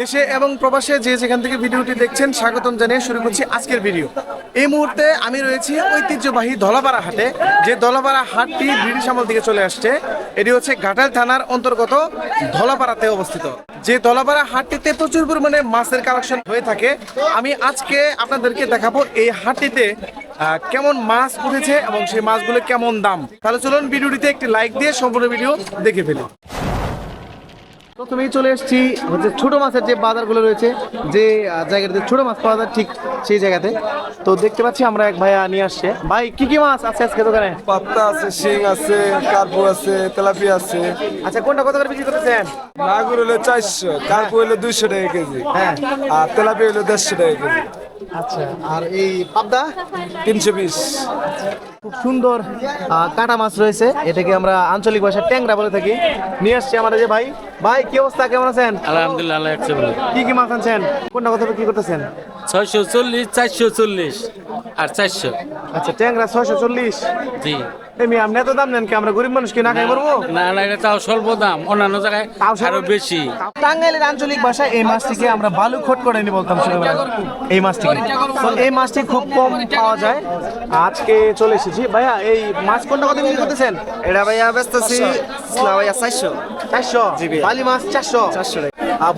দেশে এবং প্রবাসে যে যেখান থেকে ভিডিওটি দেখছেন, স্বাগতম জানিয়ে শুরু করছি আজকের ভিডিও। এই মুহূর্তে আমি রয়েছি ঐতিহ্যবাহী ধলাপাড়া হাটে, যে ধলাপাড়া হাটটি ব্রিটিশ আমল থেকে চলে আসছে। এটি হচ্ছে ঘাটাল থানার অন্তর্গত ধলাপাড়াতে অবস্থিত। যে ধলাপাড়া হাটটিতে প্রচুর পরিমাণে মাছের কালেকশন হয়ে থাকে, আমি আজকে আপনাদেরকে দেখাবো এই হাটটিতে কেমন মাছ উঠেছে এবং সেই মাছগুলো কেমন দাম। তাহলে চলুন ভিডিওটিতে একটি লাইক দিয়ে সম্পূর্ণ ভিডিও দেখে ফেলি। প্রথমেই চলে এসেছি হচ্ছে ছোট মাছের যে বাজারগুলো রয়েছে যে জায়গাটাতে ছোট মাছ পাওয়া যায় ঠিক সেই জায়গাতে। তো দেখতে পাচ্ছি আমরা এক ভাইয়া নিয়ে আসছে। ভাই কি কি মাছ আছে আজকে দোকানে? পাত্তা আছে শিং আছে কার্পু আছে তেলাপিয়া আছে। আচ্ছা কোনটা কত করে বিক্রি করতেছেন? মাগুর হলো চারশো কার্পু হলো দুইশো টাকা কেজি। হ্যাঁ। আর তেলাপিয়া হলো দেড়শো টাকা কেজি। আচ্ছা আর এই পাবদা? তিনশো পিস। খুব সুন্দর কাটা মাছ রয়েছে। এটাকে আমরা আঞ্চলিক ভাষায় ট্যাংরা বলে থাকি। নিয়ে আসছি আমাদের যে ভাই। ভাই কি অবস্থা? কেমন আছেন? আলহামদুলিল্লাহ কি কি মাছ আনছেন? কোনটা কথা কি করতেছেন? ছয়শো চল্লিশ চারশো চল্লিশ আর চারশো। আচ্ছা ট্যাংরা ছয়শো চল্লিশ। জি। এমনি আপনি এত দাম নেন কি? আমরা গরিব মানুষ কি না খাই পারব না না এটা তাও স্বল্প দাম। অন্যান্য জায়গায় তাও আরও বেশি। টাঙ্গাইলের আঞ্চলিক ভাষায় এই মাছটিকে আমরা বালু খট করে নি বলতাম ছোটবেলায়। এই মাছটিকে। তো এই মাছটি খুব কম পাওয়া যায়। আজকে চলে এসেছি। ভাইয়া এই মাছ কোনটা কত বিক্রি করতেছেন? এটা ভাইয়া ব্যস্ত আছি ভাইয়া চারশো। চারশো? বালি মাছ চারশো? চারশো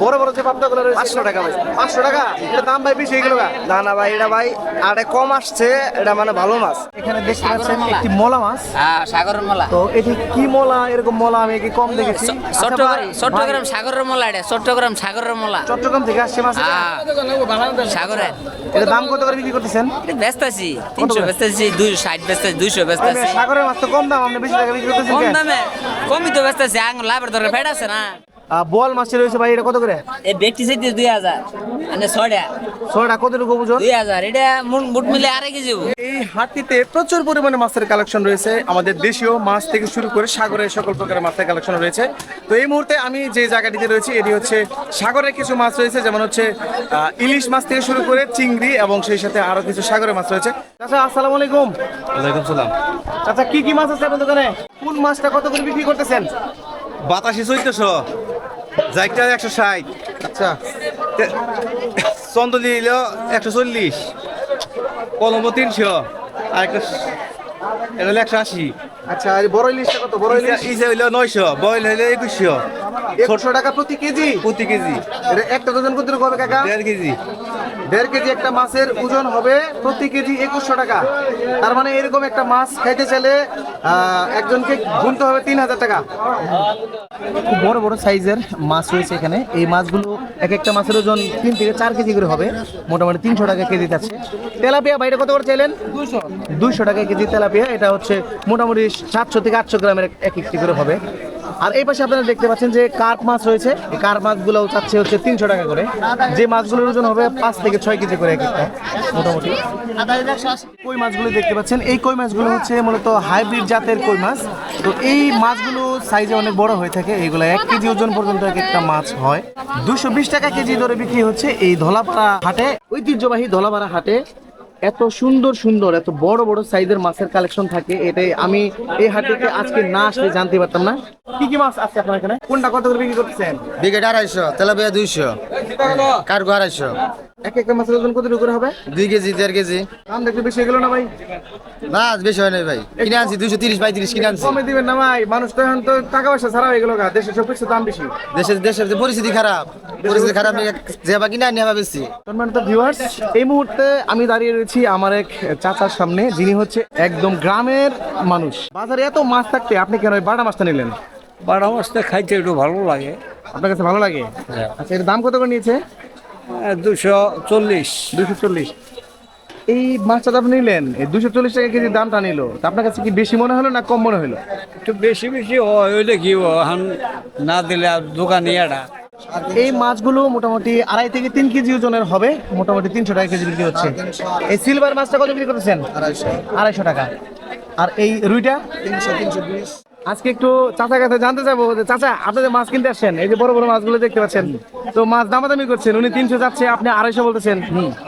বড় বড় যে পাবদাগুলো রয়েছে পাঁচশো টাকা ভাই। পাঁচশো টাকা? এটা দাম ভাই বেশি এগুলো না না ভাই এটা ভাই আর কম আসছে এটা মানে ভালো মাছ। এখানে দেখতে পাচ্ছেন একটি মলা। মাছ। হ্যাঁ সাগরের মলা। তো এটি কি মলা? এরকম মলা আমি কি কম দেখেছি? চট্টগ্রাম সাগরের মলা এটা চট্টগ্রাম সাগরের মলা। চট্টগ্রাম থেকে আসছে মাছ? হ্যাঁ সাগরের এটা দাম কত করে বিক্রি করতেছেন? ব্যস্ত আছি তিনশো ব্যস্ত আছি দুইশো ষাট ব্যস্ত আছি দুইশো ব্যস্ত আছি। সাগরের মাছ তো কম দাম আপনি বেশি টাকা বিক্রি করতেছেন কম দামে কমই তো ব্যস্ত আছি লাভের দরকার ফেট আছে না। বোয়াল মাছ রয়েছে ভাই এটা কত করে? এই ব্যক্তি চাইতে দুই হাজার মানে ছয়টা। ছয়টা কতটুকু বুঝো দুই হাজার এটা মুট- মিলে আড়াই কেজি এই হাটটিতে প্রচুর পরিমাণে মাছের কালেকশন রয়েছে। আমাদের দেশীয় মাছ থেকে শুরু করে সাগরের সকল প্রকারের মাছের কালেকশন রয়েছে। তো এই মুহূর্তে আমি যে জায়গাটিতে রয়েছি এটি হচ্ছে সাগরের কিছু মাছ রয়েছে যেমন হচ্ছে আহ, ইলিশ মাছ থেকে শুরু করে চিংড়ি এবং সেই সাথে আরও কিছু সাগরের মাছ রয়েছে। চাচা আসসালামু আলাইকুম। ওয়ালাইকুম সালাম। চাচা কি কি মাছ আছে আপনার দোকানে? কোন মাছটা কত করে বিক্রি করতেছেন? বাতাসি চৈতশো জাইকটা একশো ষাট। আচ্ছা। চন্দ্র দিল একশো চল্লিশ। কলম্বো তিনশো। আর একটা এটা হলো একশো আশি। আচ্ছা আর বড় ইলিশটা কত? বড় ইলিশ? ইসে হইল নয়শো। বয়েল হইল একুশশো। একশো টাকা প্রতি কেজি? প্রতি কেজি। এটা একটা ডজন কত হবে কাকা? দেড় কেজি। দেড় কেজি একটা মাছের ওজন হবে প্রতি কেজি একুশশো টাকা। তার মানে এরকম একটা মাছ খাইতে চাইলে একজনকে গুনতে হবে তিন হাজার টাকা। খুব বড় বড় সাইজের মাছ রয়েছে এখানে। এই মাছগুলো এক একটা মাছের ওজন তিন থেকে চার কেজি করে হবে। মোটামুটি তিনশো টাকা কেজি আছে তেলাপিয়া বাইরে কত করে চাইলেন? দুইশো টাকা কেজি তেলাপিয়া। এটা হচ্ছে মোটামুটি সাতশো থেকে আটশো গ্রামের এক- এক একটি করে হবে। আর এই পাশে আপনারা দেখতে পাচ্ছেন যে কার্প মাছ রয়েছে। এই কার্প মাছগুলো চাচ্ছে হচ্ছে তিনশো টাকা করে। যে মাছগুলোর ওজন হবে পাঁচ থেকে ছয় কেজি করে এক একটা, মোটামুটি। কই মাছগুলো দেখতে পাচ্ছেন? এই কই মাছগুলো হচ্ছে মূলত হাইব্রিড জাতের কই মাছ। তো এই মাছগুলো সাইজে অনেক বড় হয়ে থাকে। এইগুলো এক কেজি ওজন পর্যন্ত এক একটা মাছ হয়। দুশো বিশ টাকা কেজি দরে বিক্রি হচ্ছে এই ধলাপাড়া হাটে। ঐতিহ্যবাহী ধলাপাড়া হাটে এত সুন্দর সুন্দর, এত বড় বড় সাইজের মাছের কালেকশন থাকে, এটাই আমি এই হাটে আজকে না আসলে জানতে পারতাম না। কি কি মাছ আছে আপনার এখানে? কোনটা কত করে বিক্রি করতেছেন? বিকেট আড়াইশো, তেলাপিয়া দুইশো, কার্গো আড়াইশো। এক একটা মাছের ওজন কত করে হবে? দুই কেজি দেড় কেজি। দাম দেখতে বেশি গেল না ভাই? না বেশি হয় নাই ভাই। কিনে আনছি দুইশো তিরিশ পঁয়ত্রিশ কিনে আনছি। কমে দিবেন না ভাই মানুষ তো এখন তো টাকা পয়সা ছাড়া হয়ে গেল গা দেশের সব কিছু দাম বেশি। দেশের দেশের যে পরিস্থিতি খারাপ পরিস্থিতি খারাপ নিয়ে যে বা কিনে আনি আবার বেশি সম্মানিত ভিউয়ার্স এই মুহূর্তে আমি দাঁড়িয়ে রয়েছি আমার এক চাচার সামনে যিনি হচ্ছে একদম গ্রামের মানুষ। বাজারে এত মাছ থাকতে আপনি কেন ওই বাটা মাছটা নিলেন? বারো মাছটা খাইতে একটু ভালো লাগে। আপনার কাছে ভালো লাগে? আচ্ছা এর দাম কত করে নিয়েছে? দুশো চল্লিশ। দুশো চল্লিশ। এই মাছটা তো আপনি নিলেন এই দুশো চল্লিশ টাকা কেজি দামটা নিল তা আপনার কাছে কি বেশি মনে হলো না কম মনে হলো? একটু বেশি বেশি হয় ওইটা কি এখন না দিলে আর দোকানে এটা এই মাছগুলো মোটামুটি আড়াই থেকে তিন কেজি ওজনের হবে মোটামুটি তিনশো টাকা কেজি বিক্রি হচ্ছে। এই সিলভার মাছটা কত বিক্রি করতেছেন? আড়াইশো। আড়াইশো টাকা। আর এই রুইটা? তিনশো তিনশো বিশ। আজকে একটু চাচার কাছে জানতে চাবো চাচা, আপনি যে মাছ কিনতে আসছেন, এই যে বড় বড় মাছগুলো দেখতে পাচ্ছেন, তো মাছ দামাদামি করছেন, উনি তিনশো যাচ্ছে, আপনি আড়াইশো বলতেছেন।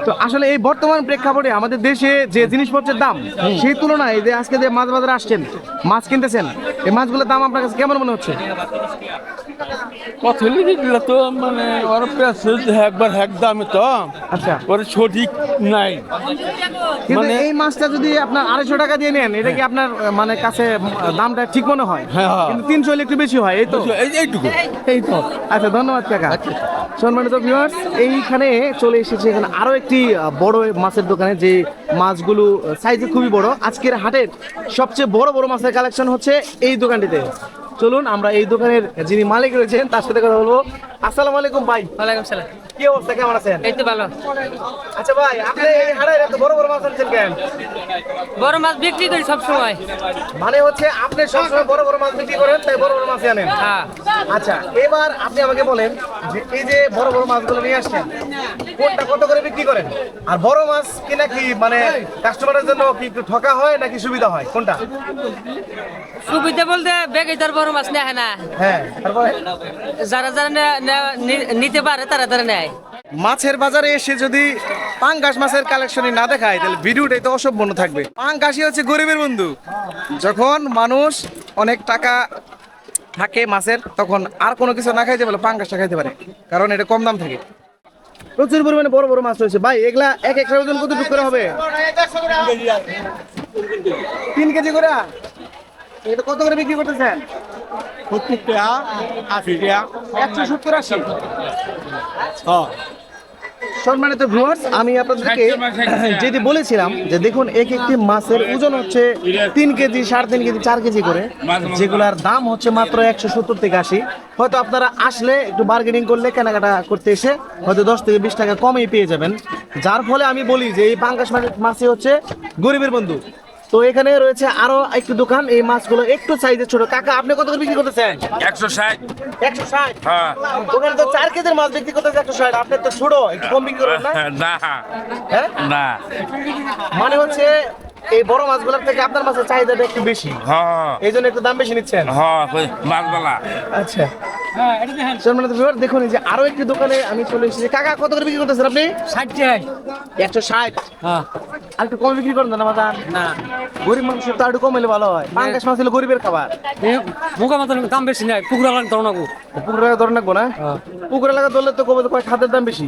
তো আসলে এই বর্তমান প্রেক্ষাপটে আমাদের দেশে যে জিনিসপত্রের দাম, সেই তুলনায় যে আজকে যে মাছ বাজারে আসছেন, মাছ কিনতেছেন, এই মাছগুলোর দাম আপনার কাছে কেমন মনে হচ্ছে? পথলিগুলো তো মানে ওর প্যাসেজ একবার এক দামে তো। আচ্ছা। ওর সঠিক নাই। মানে- এই মাছটা যদি আপনার আড়াইশো টাকা দিয়ে নেন এটা কি আপনার মানে কাছে দামটা ঠিক মনে হয়? হ্যাঁ, হ্যাঁ। কিন্তু তিনশো একটু বেশি হয় এই তো। এইটুকু। এই তো। আচ্ছা ধন্যবাদ কাকা। সম্মানিত ভিউয়ার্স এইখানে চলে এসেছে এখানে আরও একটি বড় মাছের দোকানে যে মাছগুলো সাইজে খুবই বড়। আজকের হাটের সবচেয়ে বড় বড় মাছের কালেকশন হচ্ছে এই দোকানটিতে। চলুন আমরা এই দোকানের যিনি মালিক রয়েছেন তার সাথে কথা বলব। আসসালামু আলাইকুম ভাই। ওয়ালাইকুম সালাম। কি অবস্থা কেমন আছেন? এই তো ভালো। আচ্ছা ভাই আপনি এই হাটের এত বড় বড় মাছ আনছেন কেন? বড় মাছ বিক্রি করি সব সময় মানে হচ্ছে আপনি সবসময় বড় বড় মাছ বিক্রি করেন তাই বড় বড় মাছ আনেন। হ্যাঁ। আচ্ছা এবার আপনি আমাকে বলেন যে এই যে বড় বড় মাছগুলো নিয়ে আসছেন কোনটা কত করে বিক্রি করেন? আর বড় মাছ কি মানে কাস্টমারের জন্য কি একটু ঠকা হয় নাকি সুবিধা হয়? কোনটা? সুবিধা বলতে বেগে তার বড় মাছ নেয় না। হ্যাঁ তারপরে? যারা যারা নে- নে- নি- নিতে পারে তারা তারা নেয়। মাছের বাজারে এসে যদি পাঙ্গাস মাছের কালেকশনই না দেখায় তাহলে ভিডিওটাই তো অসম্পূর্ণ থাকবে। পাঙ্গাসই হচ্ছে গরিবের বন্ধু। যখন মানুষ অনেক টাকা থাকে মাছের তখন আর কোনো কিছু না খাইতে পারলে পাঙ্গাসটা খাইতে পারে। কারণ এটা কম দাম থাকে। প্রচুর পরিমাণে বড় বড় মাছ রয়েছে। ভাই এগুলা এক এক ওজন কতটুকু করে হবে? তিন কেজি করে? এটা কত করে বিক্রি করতেছেন? সত্তর টাকা আশি টাকা। একশো সত্তর আশি? সম্মানিত ভিউয়ার্স আমি আপনাদেরকে যেটি বলেছিলাম যে দেখুন এক একটি মাছের ওজন হচ্ছে তিন কেজি সাড়ে তিন কেজি চার কেজি করে। যেগুলার দাম হচ্ছে মাত্র একশো সত্তর থেকে আশি। হয়তো আপনারা আসলে একটু বার্গেনিং করলে কেনাকাটা করতে এসে হয়তো দশ থেকে বিশ টাকা কমেই পেয়ে যাবেন। যার ফলে আমি বলি যে এই পাঙ্গাস মাছই হচ্ছে গরিবের বন্ধু। তো এখানে রয়েছে আরও একটি দোকান এই মাছগুলো একটু সাইজের ছোট। কাকা আপনি কত করে বিক্রি করতেছেন? একশো ষাট। একশো ষাট? হ্যাঁ। ওখানে তো চার কেজির মাছ বিক্রি করতেছে একশো ষাট। আপনি তো ছোট একটু কম বিক্রি করবেন না? না। হ্যাঁ? না। মানে হচ্ছে এই বড় মাছগুলোর থেকে আপনার মাছের চাহিদাটা একটু বেশি। হ্যাঁ। এই জন্য একটু দাম বেশি নিচ্ছেন? হ্যাঁ মাছবালা আচ্ছা। সম্মানিত ভিউয়ার দেখুন যে আরও একটি দোকানে আমি চলে এসেছি। কাকা কত করে বিক্রি করতেছেন আপনি? ষাট একশো ষাট। হ্যাঁ। আর একটু কম বিক্রি করেন না বাজার না। গরিব মানুষের তো আর একটু কম ভালো হয়। পাঙ্কাশ মাছ হলে গরিবের খাবার। মুখা দাম বেশি নাই পুকুরা লাগ তরুণ পুকুর ধরে রাখব না? পুকুর এলাকা ধরলে তো কবে কয় খাদ্যের দাম বেশি?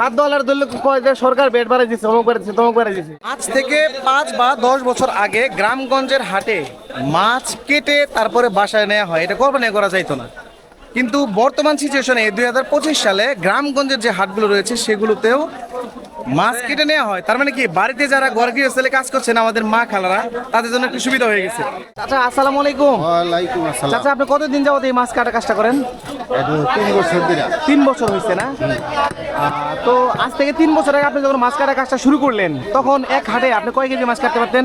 খাদ্য আলার ধরলে কয় যে সরকার বেড বাড়াই দিচ্ছে অমুক বাড়াই দিচ্ছে তমুক বাড়াই দিচ্ছে আজ থেকে পাঁচ বা দশ বছর আগে গ্রামগঞ্জের হাটে মাছ কেটে তারপরে বাসায় নেওয়া হয় এটা কল্পনা করা যাইতো না। কিন্তু বর্তমান সিচুয়েশনে দুই হাজার পঁচিশ সালে গ্রামগঞ্জের যে হাটগুলো রয়েছে সেগুলোতেও মাছ কেটে নেওয়া হয়। তার মানে কি বাড়িতে যারা গর্গীয় ছেলে কাজ করছেন আমাদের মা খালারা তাদের জন্য একটু সুবিধা হয়ে গেছে। চাচা আসসালামু আলাইকুম। ওয়ালাইকুম আসসালাম। চাচা আপনি কতদিন যাবত এই মাছ কাটা কাজটা করেন? তিন বছর তিন বছর হয়েছে না? তো আজ থেকে তিন বছর আগে আপনি যখন মাছ কাটা কাজটা শুরু করলেন তখন এক হাটে আপনি কয় কেজি মাছ কাটতে পারতেন?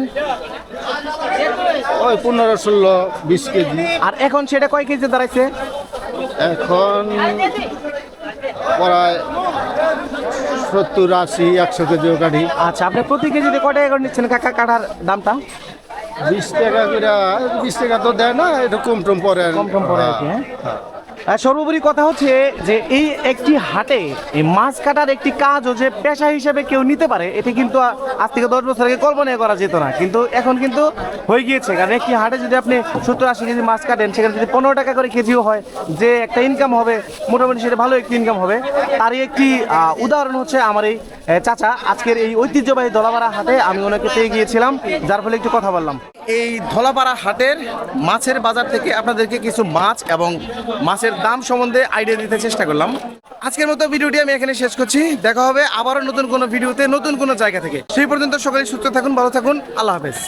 ওই পনেরো ষোলো বিশ কেজি। আর এখন সেটা কয় কেজি দাঁড়াইছে? এখন প্রায় সত্তর আশি একশো কেজি কাঠি আচ্ছা আপনি প্রতি কেজিতে কটা করে নিচ্ছেন? কাকা কাটার দামটা? বিশ টাকা করে বিশ টাকা তো দেয় না এটা কম টম পরে কম টম পরে হ্যাঁ? সর্বোপরি কথা হচ্ছে যে এই একটি হাটে এই মাছ কাটার একটি কাজও যে পেশা হিসেবে কেউ নিতে পারে, এটি কিন্তু আজ থেকে দশ বছর আগে কল্পনা করা যেত না। কিন্তু এখন কিন্তু হয়ে গিয়েছে। কারণ একটি হাটে যদি আপনি সত্তর আশি কেজি মাছ কাটেন, সেখানে যদি পনেরো টাকা করে কেজিও হয়, যে একটা ইনকাম হবে, মোটামুটি সেটা ভালো একটি ইনকাম হবে। তারই একটি উদাহরণ হচ্ছে আমার এই চাচা। আজকের এই ঐতিহ্যবাহী ধলাপাড়া হাটে আমি ওনাকে পেয়ে গিয়েছিলাম, যার ফলে একটু কথা বললাম। এই ধলাপাড়া হাটের মাছের বাজার থেকে আপনাদেরকে কিছু মাছ এবং মাছের দাম সম্বন্ধে আইডিয়া দিতে চেষ্টা করলাম। আজকের মতো ভিডিওটি আমি এখানে শেষ করছি। দেখা হবে আবারও নতুন কোনো ভিডিওতে, নতুন কোনো জায়গা থেকে। সেই পর্যন্ত সকালে সুস্থ থাকুন, ভালো থাকুন। আল্লাহ হাফেজ।